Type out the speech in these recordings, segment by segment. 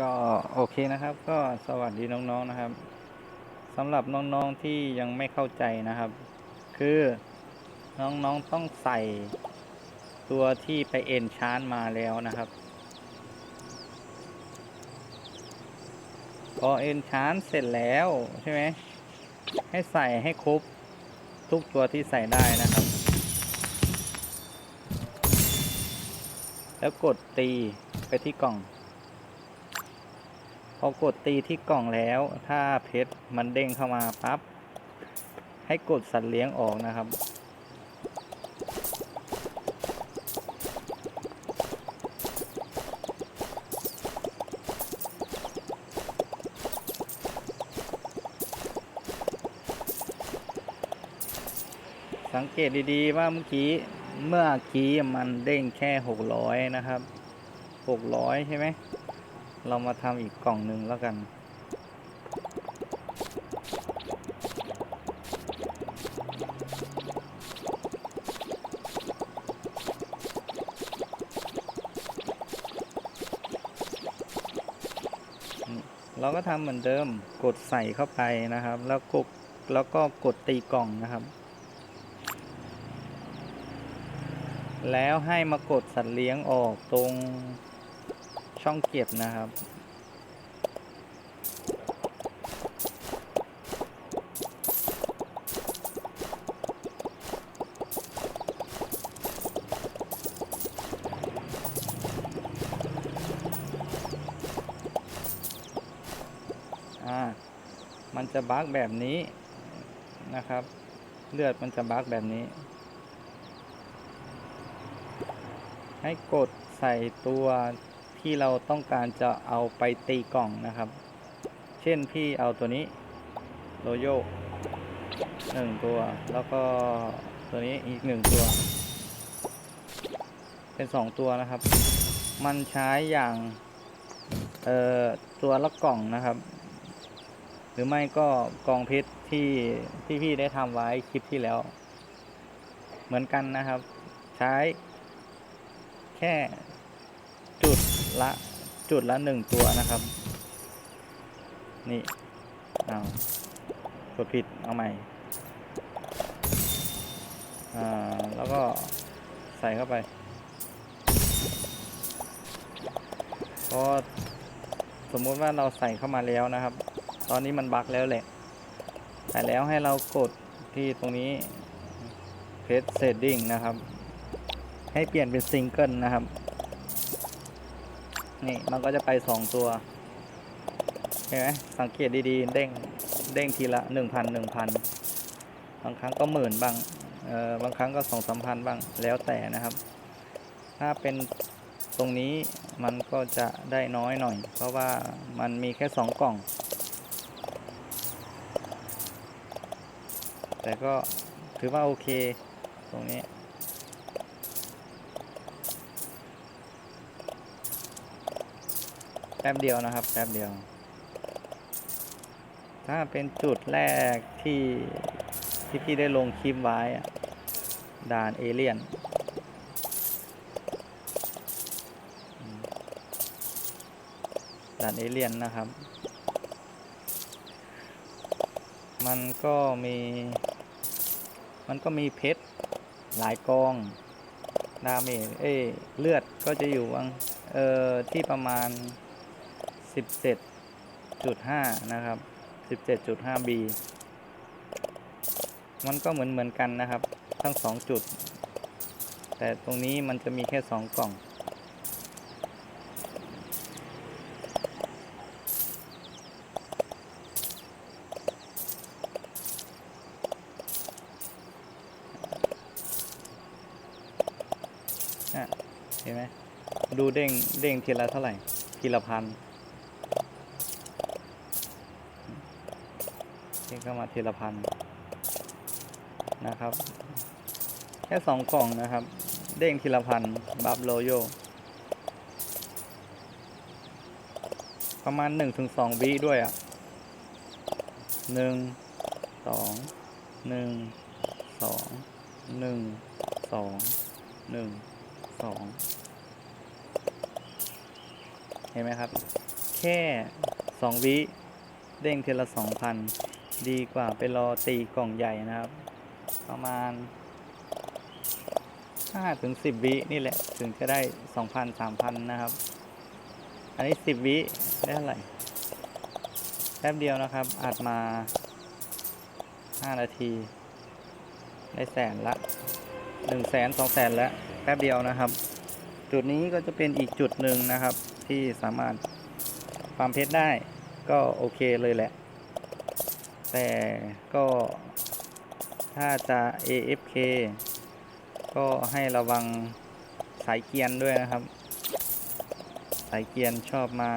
ก็โอเคนะครับ ก็สวัสดีน้องๆนะครับสำหรับน้องๆที่ยังไม่เข้าใจนะครับ คือน้องๆต้องใส่ตัวที่ไปเอ็นชาร์นมาแล้วนะครับ พอเอ็นชาร์นเสร็จแล้วใช่ไหมให้ใส่ให้ครบทุกตัวที่ใส่ได้นะครับ แล้วกดตีไปที่กล่อง พอกดตีที่กล่องแล้ว ถ้าเพชรมันเด้งเข้ามาปั๊บ ให้กดสัตว์เลี้ยงออกนะครับ สังเกตดีๆว่าเมื่อกี้เมื่อกี้มันเด้งแค่ 600 นะครับ 600 ใช่ไหม เรามาทำอีกกล่องหนึ่งแล้วกัน เราก็ทำเหมือนเดิมกดใส่เข้าไปนะครับ แล้วกดแล้วก็กดตีกล่องนะครับ แล้วให้มากดสัตว์เลี้ยงออกตรง ช่องเก็บนะครับ อ่า มันจะบักแบบนี้นะครับ เลือดมันจะบักแบบนี้ ให้กดใส่ตัว ที่เราต้องการจะเอาไปตีกล่องนะครับ เช่นพี่เอาตัวนี้โรโยหนึ่งตัว แล้วก็ตัวนี้อีกหนึ่งตัว เป็นสองตัวนะครับ มันใช้อย่างเอ่อตัวละกล่องนะครับ หรือไม่ก็กองเพชรที่ที่พี่ได้ทำไว้คลิปที่แล้ว เหมือนกันนะครับ ใช้แค่จุด ละจุดละหนึ่งตัวนะครับ นี่เอากดผิดเอาใหม่อ่าแล้วก็ใส่เข้าไปพอสมมุติว่าเราใส่เข้ามาแล้วนะครับ ตอนนี้มันบั๊กแล้วแหละใส่แล้วให้เรากดที่ตรงนี้เพจเซตดิ้งนะครับ ให้เปลี่ยนเป็นซิงเกิลนะครับ นี่มันก็จะไปสองตัวเห็นไหมสังเกตดีๆ เด้งเด้งทีละหนึ่งพันหนึ่งพันบางครั้งก็หมื่นบ้างเออบางครั้งก็สองสามพันบ้างแล้วแต่นะครับ ถ้าเป็นตรงนี้มันก็จะได้น้อยหน่อย เพราะว่ามันมีแค่สองกล่อง แต่ก็ถือว่าโอเคตรงนี้ แป๊บเดียวนะครับแป๊บเดียว ถ้าเป็นจุดแรกที่ที่พี่ได้ลงคลิปไว้ด่านเอเลียนด่านเอเลียนนะครับ มันก็มี มันก็มีเพชรหลายกองดาเมจเอ้เลือดก็จะอยู่วังเออที่ประมาณ 17.5 นะครับ 17.5 B มันก็เหมือนเหมือนกันนะครับ ทั้งสองจุด แต่ตรงนี้มันจะมีแค่สองกล่องอะเห็นไหม ดูเด้งเด้งทีละเท่าไหร่ ทีละพัน เด้งเข้ามาทีละพันนะครับ แค่สองกล่องนะครับ เด้งทีละพันบัฟโลโยประมาณหนึ่งถึงสองวิด้วยอะหนึ่งสองหนึ่งสองหนึ่งสองหนึ่งสองเห็นไหมครับ แค่แค่สองวิเด้งทีละสองพัน ดีกว่าไปรอตีกล่องใหญ่นะครับ ประมาณห้าถึงสิบวินี่แหละ ถึงจะได้สองพันสามพันนะครับ อันนี้สิบวิได้เท่าไหร่แป๊บเดียวนะครับอัดมาห้านาทีได้แสนละหนึ่งแสนสองแสนแล้วแป๊บเดียวนะครับ จุดนี้ก็จะเป็นอีกจุดหนึ่งนะครับ ที่สามารถฟาร์มเพชรได้ก็โอเคเลยแหละ แต่ก็ถ้าจะ AFK ก็ให้ระวังสายเกียนด้วยนะครับ สายเกียนชอบมา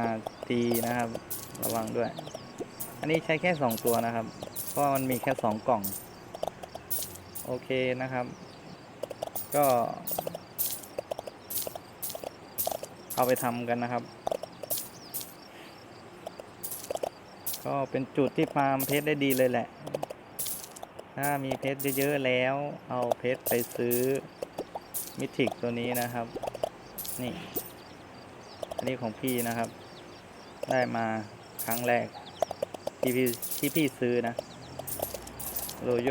ตีนะครับ ระวังด้วย อันนี้ใช้แค่ 2 ตัวนะครับ เพราะมันมีแค่ 2 กล่อง โอเคนะครับ ก็ เอาไปทำกันนะครับ ก็เป็นจุดที่ฟาร์มเพชรได้ดีเลยแหละ ถ้ามีเพชรเยอะๆแล้ว เอาเพชรไปซื้อมิทิกตัวนี้นะครับ นี่ อันนี้ของพี่นะครับ ได้มาครั้งแรก ที่พี่ที่พี่ซื้อนะโรโย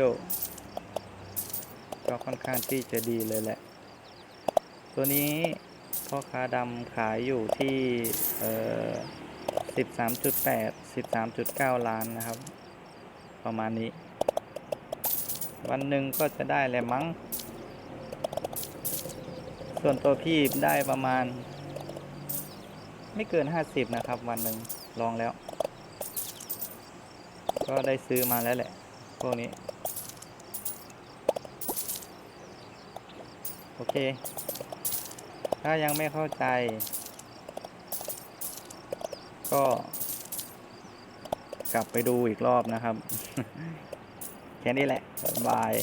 ก็ค่อนข้างที่จะดีเลยแหละ ตัวนี้พ่อค้าดำขายอยู่ที่ เอ่อ 13.8 13.9ล้านนะครับ ประมาณนี้ วันหนึ่งก็จะได้แหละมั้ง ส่วนตัวพี่ได้ประมาณ ไม่เกิน50นะครับ วันหนึ่งลองแล้ว ก็ได้ซื้อมาแล้วแหละ พวกนี้ โอเค ถ้ายังไม่เข้าใจ ก็กลับไปดูอีกรอบนะครับ แค่นี้แหละ บ๊ายบาย